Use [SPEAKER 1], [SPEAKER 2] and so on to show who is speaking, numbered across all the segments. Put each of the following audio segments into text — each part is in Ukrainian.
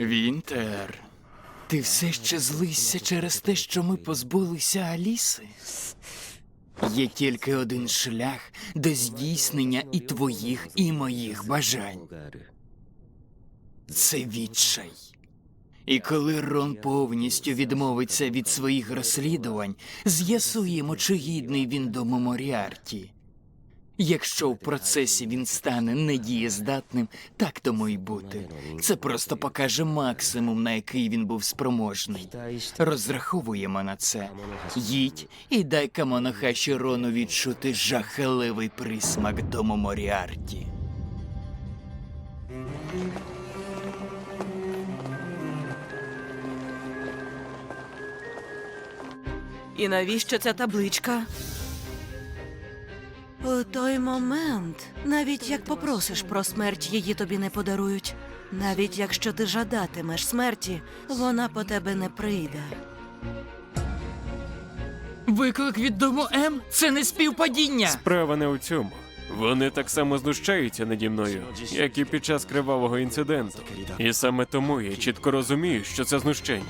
[SPEAKER 1] Вінтер, ти все ще злишся через те, що ми позбулися Аліси? Є тільки один шлях до здійснення і твоїх, і моїх бажань. Це відчай. І коли Рон повністю відмовиться від своїх розслідувань, з'ясуємо, чи гідний він до Моріарті. Якщо в процесі він стане недієздатним, так тому й бути. Це просто покаже максимум, на який він був спроможний. Розраховуємо на це. Їдь і дай Камонохаші Рону відчути жахливий присмак дому Моріарті.
[SPEAKER 2] І навіщо ця табличка? У той момент, навіть як попросиш про смерть, її тобі не подарують. Навіть якщо ти жадатимеш смерті, вона по тебе не прийде.
[SPEAKER 1] Виклик від дому М це не співпадіння.
[SPEAKER 3] Справа не у цьому. Вони так само знущаються наді мною, як і під час кривавого інциденту. І саме тому я чітко розумію, що це знущання.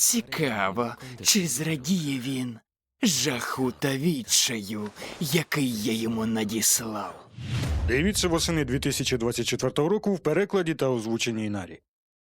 [SPEAKER 1] Цікаво, чи зрадіє він жаху та відчаю, який я йому надіслав.
[SPEAKER 4] Дивіться восени 2024 року в перекладі та озвученій Інарі.